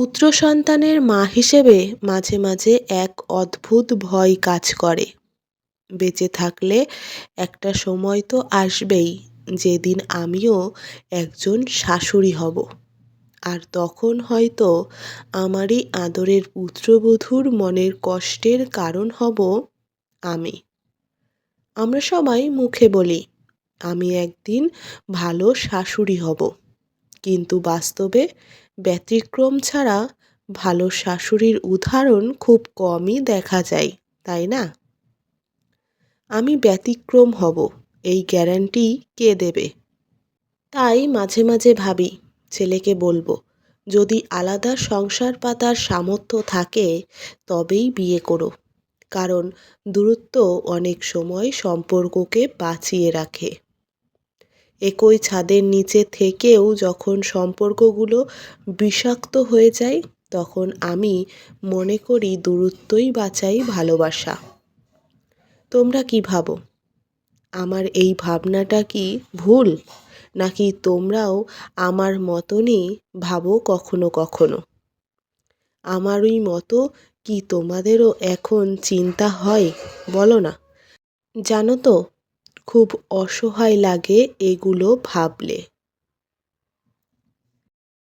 পুত্র সন্তানের মা হিসেবে মাঝে মাঝে এক অদ্ভুত ভয় কাজ করে। বেঁচে থাকলে একটা সময় তো আসবেই, যেদিন আমিও একজন শাশুড়ি হব। আর তখন হয়তো আমারই আদরের পুত্রবধূর মনের কষ্টের কারণ হব আমি। আমরা সবাই মুখে বলি, আমি একদিন ভালো শাশুড়ি হব। কিন্তু বাস্তবে ব্যতিক্রম ছাড়া ভালো শাশুড়ির উদাহরণ খুব কমই দেখা যায়, তাই না? আমি ব্যতিক্রম হব, এই গ্যারান্টি কে দেবে? তাই মাঝে মাঝে ভাবি, ছেলেকে বলব, যদি আলাদা সংসার পাতার সামর্থ্য থাকে, তবেই বিয়ে করো। কারণ দূরত্ব অনেক সময় সম্পর্ককে বাঁচিয়ে রাখে। একই ছাদের নিচে থেকেও যখন সম্পর্কগুলো বিষাক্ত হয়ে যায়, তখন আমি মনে করি দূরত্বই বাঁচাই ভালোবাসা। তোমরা কি ভাবো? আমার এই ভাবনাটা কি ভুল? নাকি তোমরাও আমার মতনই ভাবো কখনো কখনো? আমারই মতো কি তোমাদেরও এখন চিন্তা হয়? বলো না। জানো তো খুব অসহায় লাগে এগুলো ভাবলে।